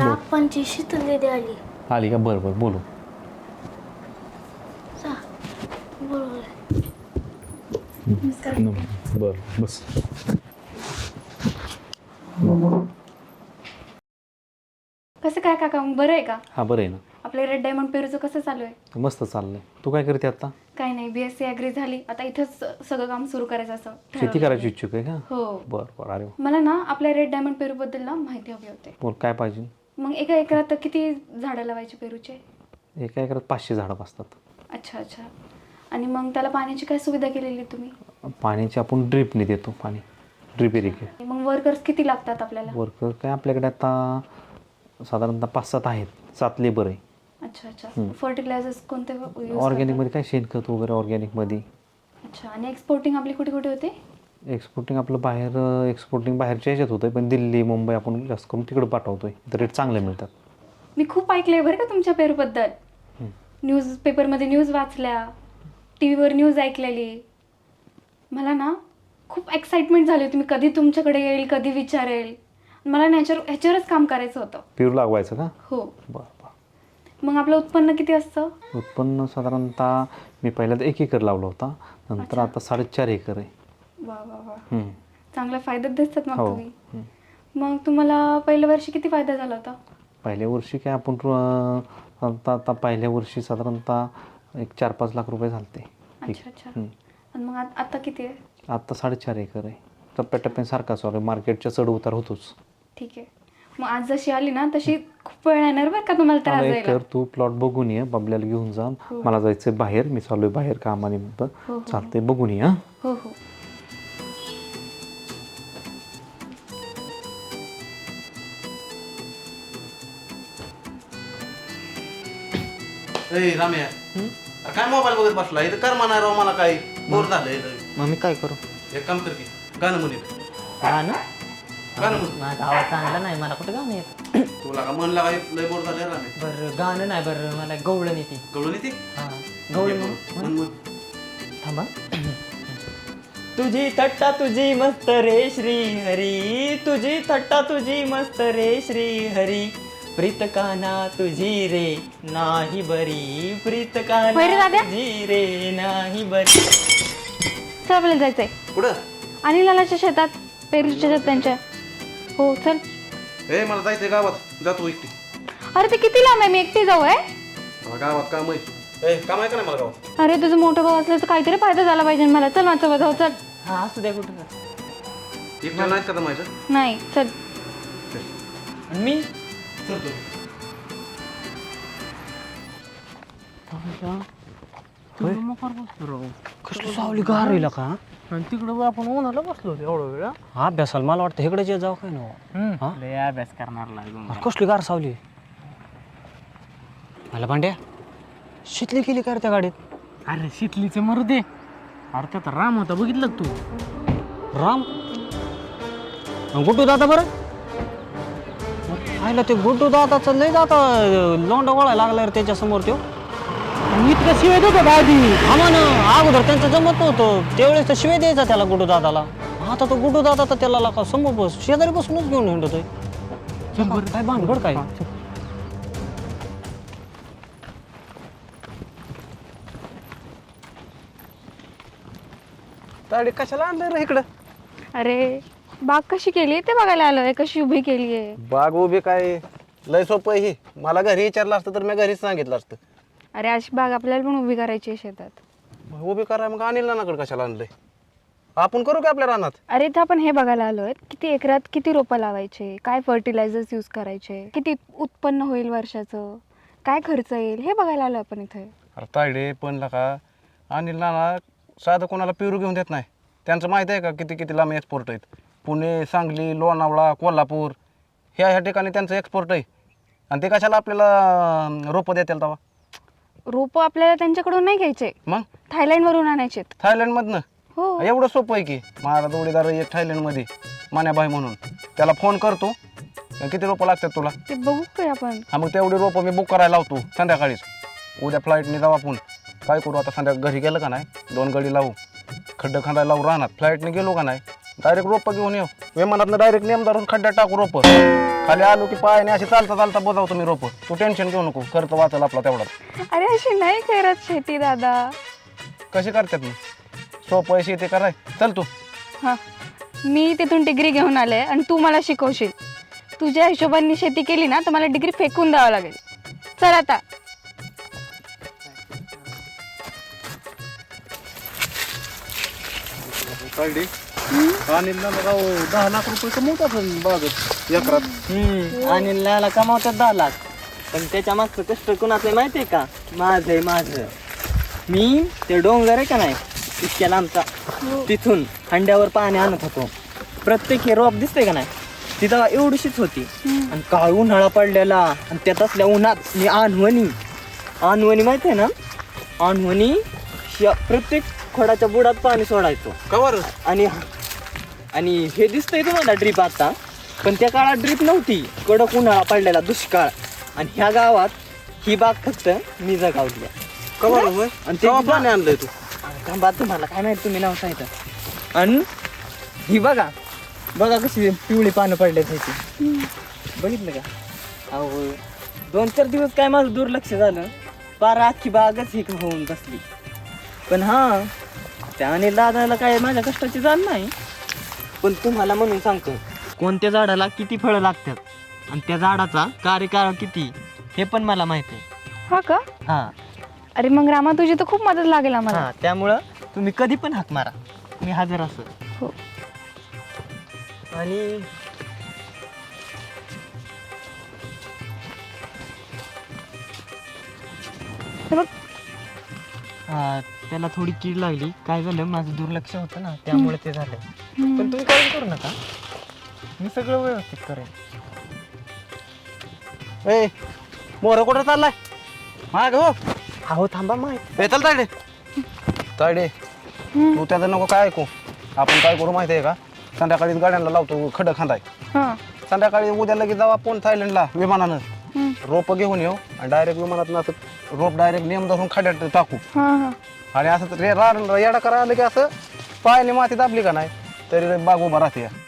आप्पांची शीतल दिदी आली. आली का? बरं बरं बोलू. बरोबर बरं बस. कसं काय काका? मग बरं आहे का? हा बरं आहे ना. आपलं रेड डायमंड पेरूचं कसं चालू आहे? मस्त चाललंय. तू काय करते आता? काय नाही बी एस सी ॲग्री झाली. आता इथंच सगळं काम सुरू करायचं असं शेती ठरवलं. करायची इच्छुक आहे का? हो. बरं बरं. अरे वा. मला ना आपल्या रेड डायमंड पेरूबद्दल ना माहिती हवी होते. बोल काय पाहिजे? मग एका एकरात किती झाडं लावायची पेरूचे? एका एकरात पाचशे झाडं असतात अच्छा अच्छा. आणि मग त्याला पाण्याची काय सुविधा केलेली आहे तुम्ही? पाण्याची आपण ड्रिपने देतो पाणी. ड्रिप इरिगेट मग वर्कर्स किती लागतात आपल्याला? वर्कर काय आपल्याकडे आता साधारणतः पाच सात आहेत. सात लेबर आहे. अच्छा अच्छा. फर्टिलायझर्स कोणते use ऑर्गॅनिकमध्ये काय शेणखत वगैरे ऑर्गॅनिकमध्ये करतात? अच्छा. आणि एक्सपोर्टिंग आपली कुठे कुठे होते? एक्सपोर्टिंग आपलं बाहेर एक्सपोर्टिंग बाहेरच्या ह्याच्यात होतं पण दिल्ली मुंबई आपण जास्त करून तिकडे पाठवतोय. तर रेट चांगले मिळतात. मी खूप ऐकलंय बरं का तुमच्या पेरूबद्दल न्यूज पेपरमध्ये न्यूज वाचल्या टी व्हीवर न्यूज ऐकलेली. मला ना खूप एक्साइटमेंट झाली होती. मी कधी तुमच्याकडे येईल कधी विचारेल. मला ह्याच्यावर ह्याच्यावरच काम करायचं होतं. पेरू लागवायचं का? हो. बरं बरं. मग आपलं उत्पन्न किती असतं? उत्पन्न साधारणतः मी पहिल्यांदा एक एकर लावला होता. नंतर आता साडेचार एकर आहे. वा वा वा. हम्म. चांगल्या फायद्यात दिसतात मग हो. तुम्ही. हम्म. मग तुम्हाला पहिल्या वर्षी किती फायदा झाला होता? पहिल्या वर्षी काय आपण अं, आता आता पहिल्या वर्षी साधारणतः एक चार पाच लाख रुपये झालते. अच्छा अच्छा. हम्म. आणि मग आत- आता किती आहे? आता साडेचार एकर आहे. टप्प्याटप्प्याने सारखा चालू आहे. मार्केटच्या चढ उतार होतोच. ठीक आहे. मग आज जशी आली ना तशी खूप वेळ येणार बरं का तुम्हाला त्रास मला एक जायला कर तू प्लॉट बघून ये बाबल्याला घेऊन जा. हो. मला जायचंय बाहेर. मी चालू आहे बाहेर कामानिमित्त. हो, हो. चालतंय बघून ये हा. हो हो. ए राम्या. अरे काय मोबाईल बघत बसला इथं कर म्हणा राव मला काय बोर लय. मग मी काय करू? एक काम कर की गाणं म्हणे. गाणं गाणं म्हण. माझा आवाज चांगला नाही मला कुठं गाणं येत? तुला का मन लय बोर झालंय राम्या. बरं गाणं नाही बरं मला गवळण येते. गवळून येते? हां गवळण म्हण, म्हण. थांबा. तुझी थट्टा तुझी मस्त रे श्री हरी तुझी थट्टा तुझी मस्त रे श्री हरी प्रीत काना तुझी रे नाही बरी. प्रीत होय रे काना दाद्या? तुझी रे नाही बरी. चल आपल्याला जायचंय. कुठं? आणि लालाच्या शेतात पेरूच्या शेतात त्यांच्या. हो चल. ए मला जायचंय गावात. जातो एकटी. अरे ते किती लांब आहे? मी एकटी जाऊ आहे मला गावात काम आहे. ए काम आहे का नाही मला गावात? अरे तुझं मोठं भाऊ असलं तर काहीतरी फायदा झाला पाहिजे मला. चल माझं जाऊ चल. हा असू द्या कुठं एकट्या नाहीत का जमायचं नाही चल. आणि मी? कसलं सावली गार होईल का? आणि तिकडं आपण उन्हाला बसलो होतो एवढा वेळ हा? अभ्यासाला मला वाटतं इकडे जे जाऊ काय ना हा? लय अभ्यास करणार लागून अरे कसली गार सावली? मला भांड्या शितली केली का रे त्या गाडीत? अरे शितलीचे मरू दे. अरे त्यात राम होता बघितलं का तू? राम? गुड्डू दादा बरं? पाहिलं ते गुड्डू दादाचं लय दादा लोंडा वळायला लागला रे त्याच्यासमोर तो इतकं शिवाय देतो का आधी? हा ना अगोदर त्यांचं जमत नव्हतं. त्यावेळेस तर शिवाय द्यायचा त्याला गुड्डू दादाला. आता तो गुड्डू दादा तर त्याला का समोर बस शेजारी बसूनच घेऊन हिंडतोय काय भानगड काय? ताडी कशाला आणलं रे इकडं? अरे बाग कशी केली ते बघायला आलोय. कशी उभी केली आहे? बाग उभी काय? लय सोपं आहे ही. मला घरी विचारलं असतं तर मी घरीच सांगितलं असतं. अरे अशी बाग आपल्याला पण उभी करायची आहे शेतात. मग उभी करा मग अनिल नानाकडे कशाला आणलंय? आपण करू का आपल्या रानात? अरे इथं आपण हे बघायला आलोय. किती एकरात किती रोपं लावायचे? काय फर्टिलायझर्स यूज करायचे? किती उत्पन्न होईल वर्षाचं? काय खर्च येईल? हे बघायला आलो आपण इथे. अरे तायडे पण का अनिल नाना साधं कोणाला पेरू घेऊन देत नाही. त्यांचं माहिती आहे का किती किती लांब एक्सपोर्ट आहेत? पुणे सांगली लोणावळा कोल्हापूर ह्या ह्या ठिकाणी त्यांचं एक्सपोर्ट आहे. आणि ते कशाला आपल्याला रोपं देतील तेव्हा? रोपं आपल्याला त्यांच्याकडून नाही घ्यायचे. मग? थायलंडवरून आणायचे थायलंडमधनं? हो. एवढं सोपं आहे की? माझा जोडीदार एक थायलंडमध्ये मान्याबाई म्हणून. त्याला फोन करतो. किती रोपं लागतात तुला? ते बघू काय आपण. हा मग तेवढी रोपं मी बुक करायला लावतो संध्याकाळीच. उद्या फ्लाईटने जाऊ आपण. काय करू आता संध्या घरी गेलं का नाही? दोन गडी लावू. खड्डं खांदायला लावू राहणार फ्लाईटने गेलो का नाही? डायरेक्ट रोपं घेऊन येऊ. विमानातनं डायरेक्ट नेम धरून खड्ड्यात टाकू रोपं. खाली आलो की पायाने अशी चालता चालता बोजावतो मी रोप. तू टेन्शन घेऊ नको. खर्च वाचेल आपला तेवढा अरे अशी नाही करत शेती दादा. कशी करतात मी सोपं आहे शेती कराय. चल तू. हां. मी तिथून डिग्री घेऊन आले आणि तू मला शिकवशील. तुझ्या हिशोबाने शेती केली ना तर मला डिग्री फेकून द्यावं लागेल. चल आता. आणि दहा लाख रुपये कमवतात बागत एकरात. हम्म. आणि लाला कमावतात दहा लाख. पण त्याच्या मागचं कष्ट कुणाचं आहे माहिती आहे का? माझं आहे माझं. मी ते डोंगर आहे का नाही? इतक्या लांबचा. तिथून हंड्यावर पाणी आणत होतो. प्रत्येक हे रोप दिसतंय का नाही? तिथं एवढीशीच होती. आणि काळ उन्हाळा पडलेला. आणि त्यात असल्या उन्हात मी आणवणी. आणवणी माहिती आहे ना? आणवणी श- प्रत्येक खोडाच्या बुडात पाणी सोडायचो. कवर? आणि आणि हे दिसतंय तुम्हाला ड्रीप आता पण त्या काळात ड्रीप नव्हती. कडक उन्हाळा पडलेला दुष्काळ. आणि ह्या गावात ही बाग फक्त मी जगावली आणि ते पाणी आणलंय तू? थांबा तुम्हाला काय माहिती तुम्ही नाव सांगितलं. आणि? ही बघा. बघा कशी पिवळी पानं पडले त्याची बघितलं का? अहो दोन चार दिवस काय माझं दुर्लक्ष झालं. पार अख्खी बागच ही होऊन बसली. पण हा त्या आणि दादाला काय माझ्या कष्टाची जाण नाही? पण तुम्हाला म्हणून सांगतो. कोणत्या झाडाला किती फळं लागतात आणि त्या झाडाचा कार्यकाळ किती हे पण मला माहिती आहे. हा का? हा. अरे मग रामा तुझी तर खूप मदत लागेल आम्हाला. हा त्यामुळं तुम्ही कधी पण हाक मारा. मी हजर असं हो. आणि हे बघ. हा त्याला थोडी कीड लागली. काय झालं माझं दुर्लक्ष होतं ना त्यामुळे ते झालं. पण तुम्ही काळजी करू नका. मी सगळं व्यवस्थित करेन. ए मोर कुठं चाललाय? माग हो. अहो थांबा माहिती ए चल तायडे. तायडे तू त्याचं नको काय ऐकू. आपण काय करू माहिती आहे का? संध्याकाळी गाड्यांना लावतो खडं खांदाय. हां. संध्याकाळी उद्या लगेच जाऊ आपण थायलंडला विमानानं. रोप घेऊन येऊ आणि डायरेक्ट विमानात असं रोप डायरेक्ट नेम धरून खड्यात टाकू. हां हां. आणि असं रे राड येडा करायला आलं की असं पायाने माती दाबली का नाही? तरी बाग उभा राहते.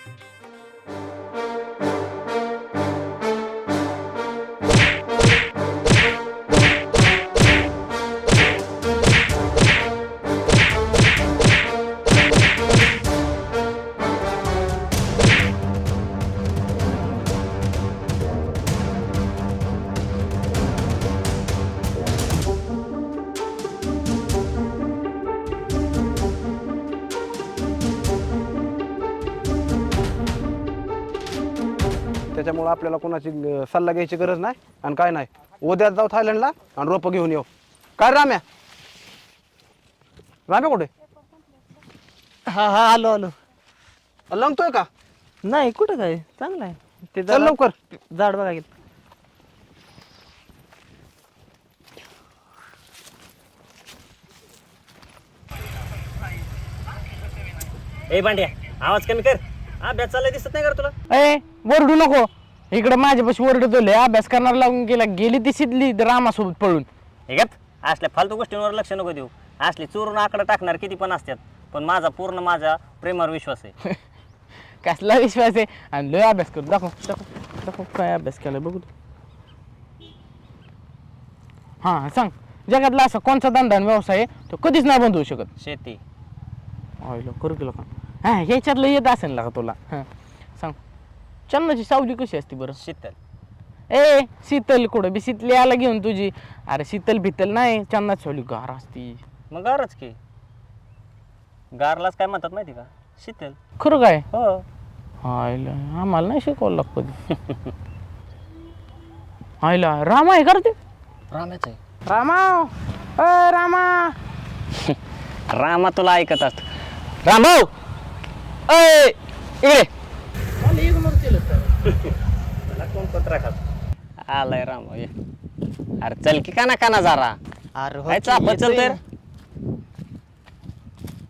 आपल्याला कोणाची अं, सल्ला घ्यायची गरज नाही आणि काय नाही. उद्या जाऊ थायलंडला आणि रोपं घेऊन येऊ. काय राम्या? राम्या कुठे? हा हा आलो आलो. लंगतोय का? नाही कुठं काय? चांगलं आहे. ते चल जरा- लवकर. झाड बघा गेलं ए भांड्या आवाज कमी कर. अभ्यास चालला दिसत नाही कर तुला? ए वरडू नको. इकडे माझ्यापाशी ओरडतो लय अभ्यास करणार लागून गेला. गेली ती शिदली रामासोबत पळून. हे गप असल्या फालतू गोष्टींवर लक्ष नको देऊ. असले चोरून आकडे टाकणार किती पण असतात पण माझा पूर्ण माझ्या प्रेमावर विश्वास आहे. कसला विश्वास आहे? आणि लय अभ्यास करू दाखव दाखव दाखव काय अभ्यास केला बघू. हा सांग. जगातला असा कोणचा धंदा आणि व्यवसाय आहे तो कधीच नाही बंद होऊ शकत. शेती. करू का? हा ह्याच्यातलं येत असेल ना का तुला? हां सांग. चन्नाची सावली कशी असते बरं? शीतल. ए शीतल कुठं? बी शीतली आला घेऊन तुझी. अरे शीतल भितल नाही चन्नाची सावली गार असती. मग गारच की. गारलाच काय म्हणतात माहिती का? शीतल. खरं काय? हो. आम्हाला नाही शिकवायला लागतं कधी. आईला रामा आहे करते रामाच आहे. रामा अ रामा. रामा तुला ऐकत असत. रामभाऊ अय इकडे. आलाय राम ये. अरे चल की काना काना जरा. अरे हो काय की, चापत ना.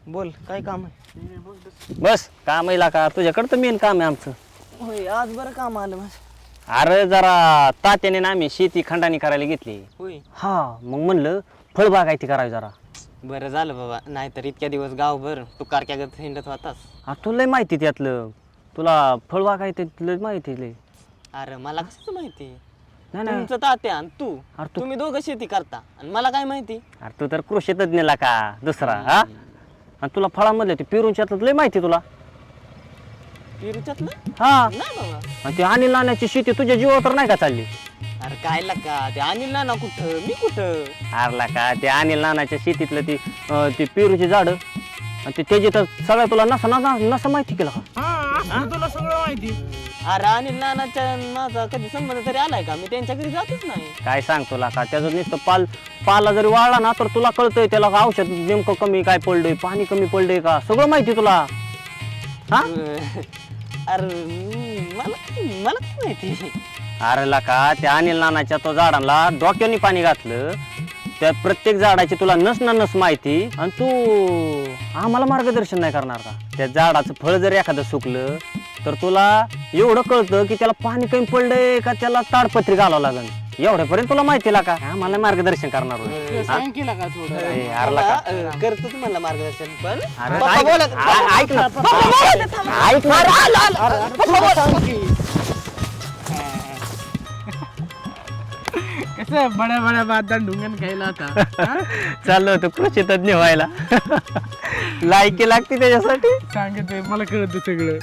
बोल काय काम आहे? बस काम येईल का तुझ्याकडं तर मेन काम आहे आमचं. होय आज बरं काम आलं माझं. अरे जरा तात्याने ना आम्ही शेती खंडाणी करायला घेतली. होय. हा मग म्हणलं फळबागायती करावी जरा. बरं झालं बाबा नाहीतर इतक्या दिवस गावभर तू कारक्यागत हिंडत होतास. आ तुला लय माहिती त्यातलं. तुला फळबागायती लय माहिती लय. अरे मला कसं माहिती? नाही नाही. तुमचं तात्या आणि तू. अरे तू- तुम्ही दोघं शेती करता. आणि मला काय माहिती? अरे तू तर कृषी तज्ञला का? दुसरा हा? आणि तुला फळामधले ते पेरूंच्यातलं लय माहिती तुला. पेरूच्यातलं हा. नाही बाबा. आणि ते अनिल नाण्याची शेती तुझ्या जीवावर तर नाही का चालली? अरे काय लका? ते अनिल ना कुठं? मी कुठं? हारला का ते अनिल नानाच्या शेतीतलं ती अं, ती पेरूची झाडं आणि ते त्याची तर सगळं तुला नसा नसा नसा माहिती केलं का? तुला सगळं माहिती. अरे अनिल नानाच्या माझा कधी संबंध तरी आलाय का? मी त्यांच्या घरी जातच नाही. काय सांग तुला का त्याचं नुसतं पाल पाला जरी वाळला ना तर तुला कळतंय त्याला का औषध नेमकं कमी काय पडलंय पाणी कमी पडलंय का? सगळं माहिती तुला. हा? अरे मला मला काय माहिती? अरे का त्या अनिल नानाच्या तो झाडाला डोक्याने पाणी घातलं. त्या प्रत्येक झाडाची तुला नस ना नस माहिती. आणि तू आम्हाला मार्गदर्शन नाही करणार का? त्या झाडाचं फळ जर एखादं सुकलं तर तुला एवढं कळतं की त्याला पाणी कमी पडलंय का त्याला ताडपत्री घालावं लागेल एवढ्यापर्यंत तुला माहिती ला का? आम्हाला मार्गदर्शन करणार होय. हा? का थोडं. ए, का? अं, मार्गदर्शन पण अरे पप्पा ऐक- बोलत- आ- ऐक ना. ऐक ना. कसं बड्या बड्या बात ढुंगण खायला आता चाललो होतो कृषी तज्ञ व्हायला. लायकी लागते त्याच्यासाठी? सांगतोय मला कळत सगळं.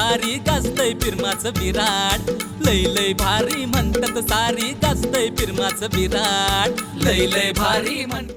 सारी गाजतय फिरमाचं विराट लय लय भारी म्हणतात सारी गाजतय पिरमाचं विराट लय लय भारी म्हणतात